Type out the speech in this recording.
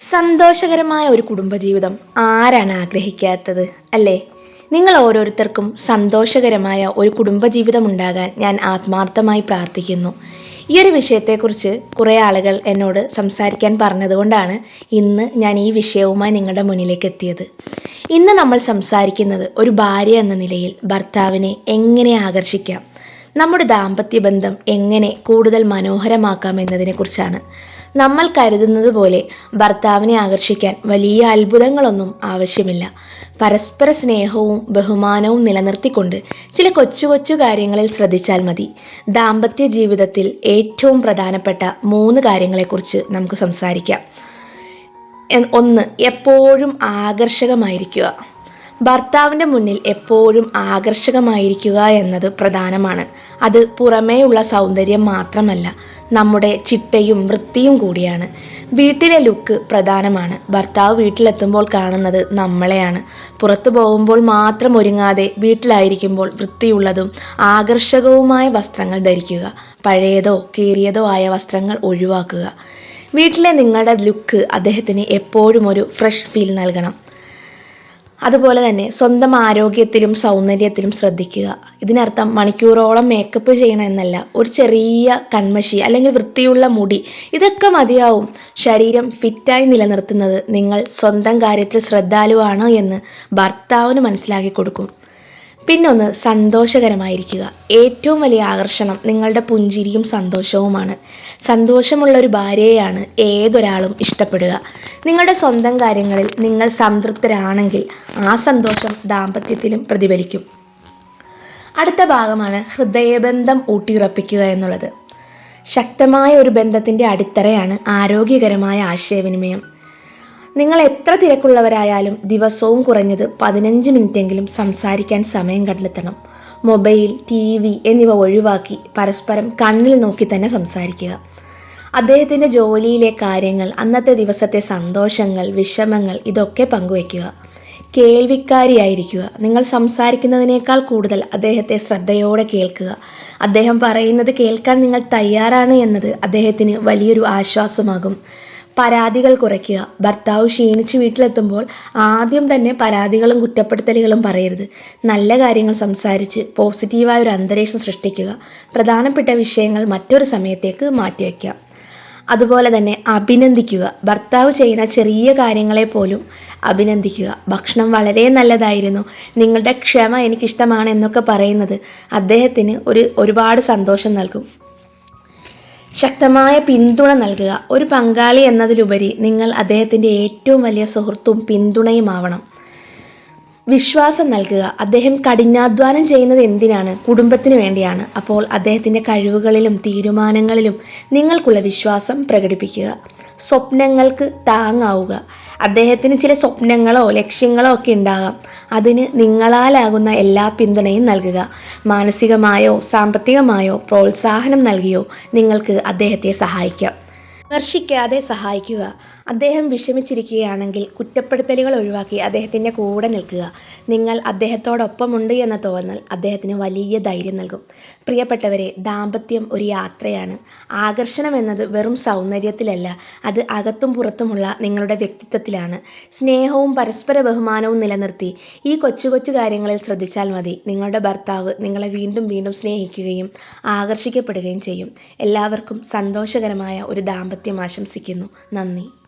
സന്തോഷകരമായ ഒരു കുടുംബജീവിതം ആരാണ് ആഗ്രഹിക്കാത്തത് അല്ലേ? നിങ്ങൾ ഓരോരുത്തർക്കും സന്തോഷകരമായ ഒരു കുടുംബജീവിതം ഉണ്ടാകാൻ ഞാൻ ആത്മാർത്ഥമായി പ്രാർത്ഥിക്കുന്നു. ഈ ഒരു വിഷയത്തെക്കുറിച്ച് കുറേ ആളുകൾ എന്നോട് സംസാരിക്കാൻ പറഞ്ഞതുകൊണ്ടാണ് ഇന്ന് ഞാൻ ഈ വിഷയവുമായി നിങ്ങളുടെ മുന്നിലേക്ക് എത്തിയത്. ഇന്ന് നമ്മൾ സംസാരിക്കുന്നത് ഒരു ഭാര്യ എന്ന നിലയിൽ ഭർത്താവിനെ എങ്ങനെ ആകർഷിക്കാം? നമ്മുടെ ദാമ്പത്യ ബന്ധം എങ്ങനെ കൂടുതൽ മനോഹരമാക്കാം എന്നതിനെക്കുറിച്ചാണ്. നമ്മൾ കരുതുന്നത് പോലെ ഭർത്താവിനെ ആകർഷിക്കാൻ വലിയ അത്ഭുതങ്ങളൊന്നും ആവശ്യമില്ല. പരസ്പര സ്നേഹവും ബഹുമാനവും നിലനിർത്തിക്കൊണ്ട് ചില കൊച്ചു കൊച്ചു കാര്യങ്ങളിൽ ശ്രദ്ധിച്ചാൽ മതി. ദാമ്പത്യ ജീവിതത്തിൽ ഏറ്റവും പ്രധാനപ്പെട്ട മൂന്ന് കാര്യങ്ങളെക്കുറിച്ച് നമുക്ക് സംസാരിക്കാം. ഒന്ന് എപ്പോഴും ആകർഷകമായിരിക്കുക. ഭർത്താവിന്റെ മുന്നിൽ എപ്പോഴും ആകർഷകമായിരിക്കുക എന്നത് പ്രധാനമാണ്. അത് പുറമേയുള്ള സൗന്ദര്യം മാത്രമല്ല നമ്മുടെ ചിട്ടയും വൃത്തിയും കൂടിയാണ്. വീട്ടിലെ ലുക്ക് പ്രധാനമാണ്. ഭർത്താവ് വീട്ടിലെത്തുമ്പോൾ കാണുന്നത് നമ്മളെയാണ്. പുറത്തു പോകുമ്പോൾ മാത്രം ഒരുങ്ങാതെ വീട്ടിലായിരിക്കുമ്പോൾ വൃത്തിയുള്ളതും ആകർഷകവുമായ വസ്ത്രങ്ങൾ ധരിക്കുക പഴയതോ കീറിയതോ ആയ വസ്ത്രങ്ങൾ ഒഴിവാക്കുക. വീട്ടിലെ നിങ്ങളുടെ ലുക്ക് അദ്ദേഹത്തിന് എപ്പോഴും ഒരു ഫ്രഷ് ഫീൽ നൽകണം. അതുപോലെ തന്നെ സ്വന്തം ആരോഗ്യത്തിലും സൗന്ദര്യത്തിലും ശ്രദ്ധിക്കുക. ഇതിനർത്ഥം മണിക്കൂറോളം മേക്കപ്പ് ചെയ്യണം എന്നല്ല ഒരു ചെറിയ കൺമശി അല്ലെങ്കിൽ വൃത്തിയുള്ള മുടി ഇതൊക്കെ മതിയാവും. ശരീരം ഫിറ്റായി നിലനിർത്തുന്നത് നിങ്ങൾ സ്വന്തം കാര്യത്തിൽ ശ്രദ്ധാലുവാണ് എന്ന് ഭർത്താവിന് മനസ്സിലാക്കി കൊടുക്കും. പിന്നൊന്ന് സന്തോഷകരമായിരിക്കുക. ഏറ്റവും വലിയ ആകർഷണം നിങ്ങളുടെ പുഞ്ചിരിയും സന്തോഷവുമാണ്. സന്തോഷമുള്ള ഒരു ഭാര്യയെയാണ് ഏതൊരാളും ഇഷ്ടപ്പെടുക. നിങ്ങളുടെ സ്വന്തം കാര്യങ്ങളിൽ നിങ്ങൾ സംതൃപ്തരാണെങ്കിൽ ആ സന്തോഷം ദാമ്പത്യത്തിലും പ്രതിഫലിക്കും. അടുത്ത ഭാഗമാണ് ഹൃദയബന്ധം ഊട്ടിയുറപ്പിക്കുക എന്നുള്ളത്. ശക്തമായ ഒരു ബന്ധത്തിന്റെ അടിത്തറയാണ് ആരോഗ്യകരമായ ആശയവിനിമയം. നിങ്ങൾ എത്ര തിരക്കുള്ളവരായാലും ദിവസവും കുറഞ്ഞത് പതിനഞ്ച് മിനിറ്റെങ്കിലും സംസാരിക്കാൻ സമയം കണ്ടെത്തണം. മൊബൈൽ ടി വി എന്നിവ ഒഴിവാക്കി പരസ്പരം കണ്ണിൽ നോക്കി തന്നെ സംസാരിക്കുക. അദ്ദേഹത്തിന്റെ ജോലിയിലെ കാര്യങ്ങൾ അന്നത്തെ ദിവസത്തെ സന്തോഷങ്ങൾ വിഷമങ്ങൾ ഇതൊക്കെ പങ്കുവയ്ക്കുക. കേൾവിക്കാരിയായിരിക്കുക. നിങ്ങൾ സംസാരിക്കുന്നതിനേക്കാൾ കൂടുതൽ അദ്ദേഹത്തെ ശ്രദ്ധയോടെ കേൾക്കുക. അദ്ദേഹം പറയുന്നത് കേൾക്കാൻ നിങ്ങൾ തയ്യാറാണ് എന്നത് അദ്ദേഹത്തിന് വലിയൊരു ആശ്വാസമാകും. പരാതികൾ കുറയ്ക്കുക. ഭർത്താവ് ക്ഷീണിച്ച് വീട്ടിലെത്തുമ്പോൾ ആദ്യം തന്നെ പരാതികളും കുറ്റപ്പെടുത്തലുകളും പറയരുത്. നല്ല കാര്യങ്ങൾ സംസാരിച്ച് പോസിറ്റീവായ ഒരു അന്തരീക്ഷം സൃഷ്ടിക്കുക. പ്രധാനപ്പെട്ട വിഷയങ്ങൾ മറ്റൊരു സമയത്തേക്ക് മാറ്റിവെക്കാം അതുപോലെ തന്നെ അഭിനന്ദിക്കുക. ഭർത്താവ് ചെയ്യുന്ന ചെറിയ കാര്യങ്ങളെ പോലും അഭിനന്ദിക്കുക. ഭക്ഷണം വളരെ നല്ലതായിരുന്നു. നിങ്ങളുടെ ക്ഷമ എനിക്കിഷ്ടമാണ് എന്നൊക്കെ പറയുന്നത് അദ്ദേഹത്തിന് ഒരു ഒരുപാട് സന്തോഷം നൽകും. ശക്തമായ പിന്തുണ നൽകുക. ഒരു പങ്കാളി എന്നതിലുപരി നിങ്ങൾ അദ്ദേഹത്തിന്റെ ഏറ്റവും വലിയ സുഹൃത്തും പിന്തുണയുമാവണം. വിശ്വാസം നൽകുക. അദ്ദേഹം കഠിനാധ്വാനം ചെയ്യുന്നത് എന്തിനാണ്? കുടുംബത്തിന് വേണ്ടിയാണ്. അപ്പോൾ അദ്ദേഹത്തിന്റെ കഴിവുകളിലും തീരുമാനങ്ങളിലും നിങ്ങൾക്കുള്ള വിശ്വാസം പ്രകടിപ്പിക്കുക. സ്വപ്നങ്ങൾക്ക് താങ്ങാവുക. അദ്ദേഹത്തിന് ചില സ്വപ്നങ്ങളോ ലക്ഷ്യങ്ങളോ ഒക്കെ ഉണ്ടാകാം. അതിന് നിങ്ങളാലാകുന്ന എല്ലാ പിന്തുണയും നൽകുക. മാനസികമായോ സാമ്പത്തികമായോ പ്രോത്സാഹനം നൽകിയോ നിങ്ങൾക്ക് അദ്ദേഹത്തെ സഹായിക്കാം. വിമർശിക്കാതെ സഹായിക്കുക. അദ്ദേഹം വിഷമിച്ചിരിക്കുകയാണെങ്കിൽ കുറ്റപ്പെടുത്തലുകൾ ഒഴിവാക്കി അദ്ദേഹത്തിന്റെ കൂടെ നിൽക്കുക. നിങ്ങൾ അദ്ദേഹത്തോടൊപ്പമുണ്ട് എന്ന തോന്നൽ അദ്ദേഹത്തിന് വലിയ ധൈര്യം നൽകും. പ്രിയപ്പെട്ടവരെ ദാമ്പത്യം ഒരു യാത്രയാണ്. ആകർഷണം എന്നത് വെറും സൗന്ദര്യത്തിലല്ല അത് അകത്തും പുറത്തുമുള്ള നിങ്ങളുടെ വ്യക്തിത്വത്തിലാണ്. സ്നേഹവും പരസ്പര ബഹുമാനവും നിലനിർത്തി ഈ കൊച്ചു കൊച്ചു കാര്യങ്ങളിൽ ശ്രദ്ധിച്ചാൽ മതി. നിങ്ങളുടെ ഭർത്താവ് നിങ്ങളെ വീണ്ടും വീണ്ടും സ്നേഹിക്കുകയും ആകർഷിക്കപ്പെടുകയും ചെയ്യും. എല്ലാവർക്കും സന്തോഷകരമായ ഒരു ദാമ്പത്യം ആശംസിക്കുന്നു. നന്ദി.